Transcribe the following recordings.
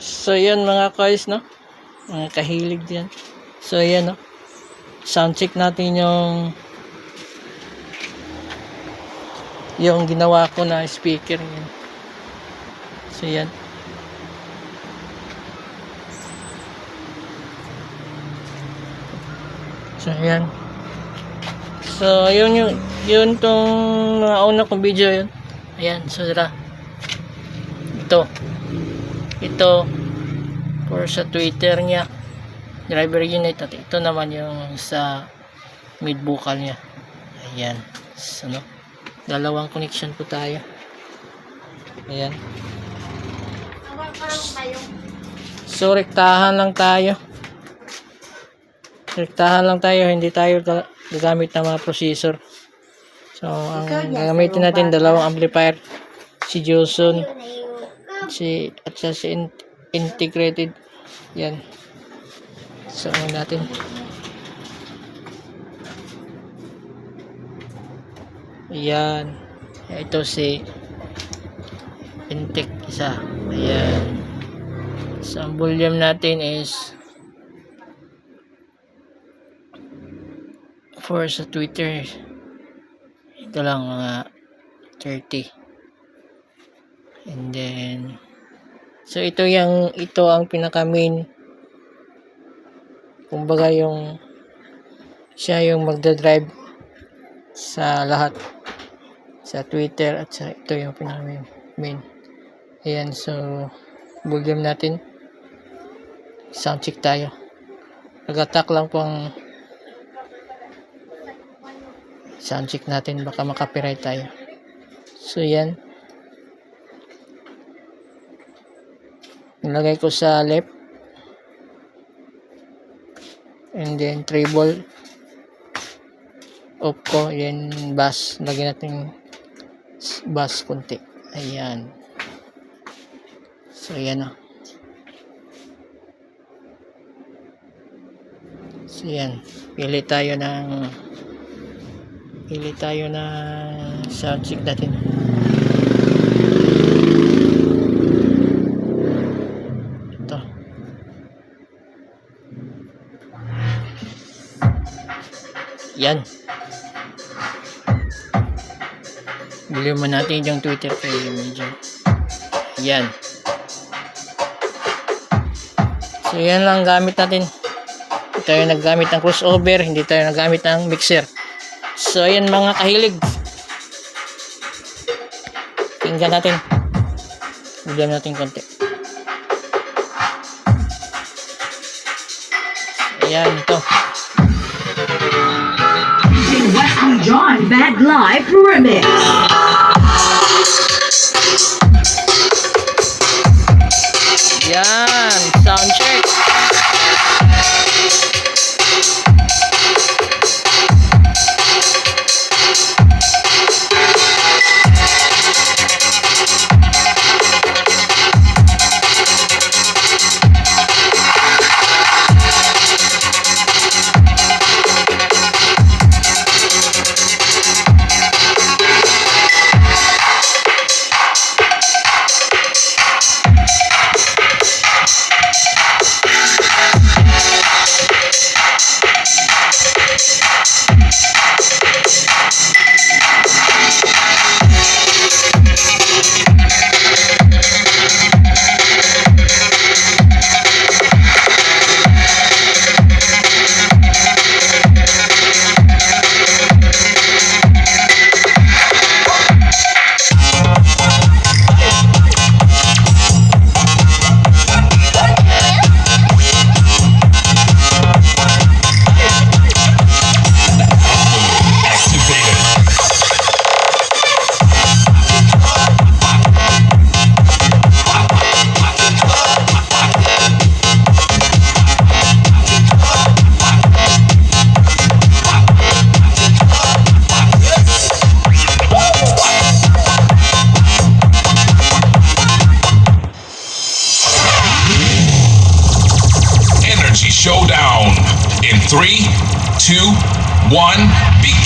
So, yan mga guys, no? Mga kahilig yan. So, yan, no? Sound check natin yung yung ginawa ko na speaker yan. So, yan. So, yan. So, yun yung, yun tong mga una kong video yun. Ayan, so, tara. Ito. Ito, for sa Twitter niya, driver unit. At ito naman yung sa mid vocal niya. Ayan. So, ano, dalawang connection po tayo. Ayan. So, rektahan lang tayo. Rektahan lang tayo, hindi tayo ga- gagamit ng mga processor. So, ang gagamitin natin dalawang amplifier. Si Johnson, si at siya si in- integrated. Yan. So, natin. Ayan. Ito si Intake isa. Ayan. So, ang volume natin is for sa Twitter ito lang mga 30 and then so ito yung ito ang pinaka main kumbaga yung siya yung magdadrive sa lahat sa Twitter at sa ito yung pinaka main, main. ayan so volume natin. Sound tayo. Nag-attack lang po ang sound check natin. Baka makapiright tayo. So yan nilagay ko sa left. And then treble off ko. Yan bass lagyan natin bass konti. Ayan. So yan na. So yan pili tayo ng pili tayo ng sound check natin yan bili mo natin yung twitter kay medyo yan so yan lang gamit natin hindi tayo naggamit ng crossover hindi tayo naggamit ng mixer So, ayan mga kahilig. Tingnan natin. Bigyan natin konti. Ayan, ito. Bad Life Remix. Yan, two, one, begin.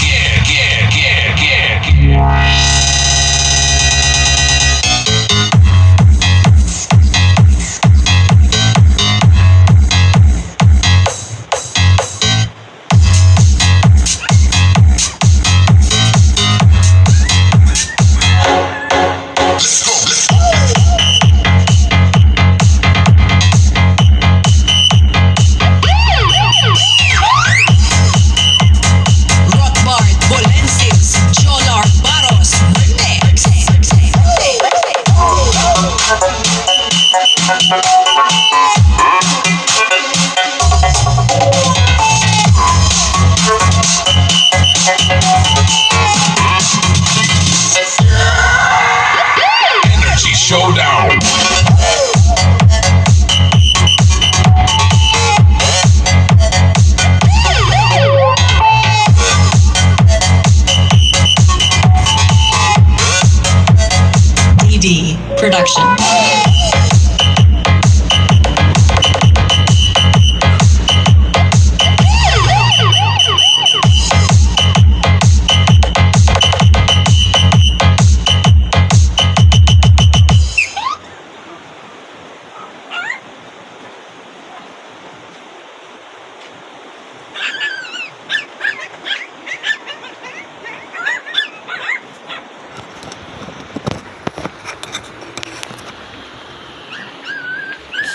Brasil!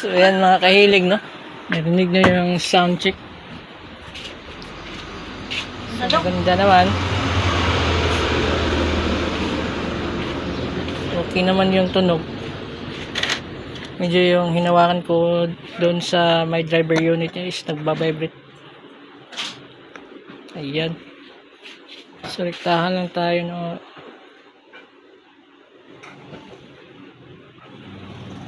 So, ayan mga kahilig, no? Narinig nyo yung sound check. Maganda naman. Okay naman yung tunog. Medyo yung hinawakan ko doon sa my driver unit is nagbabibrate. Ayan. So, rektahan lang tayo no.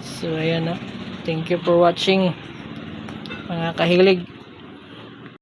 So, ayan no. Thank you for watching mga kahilig.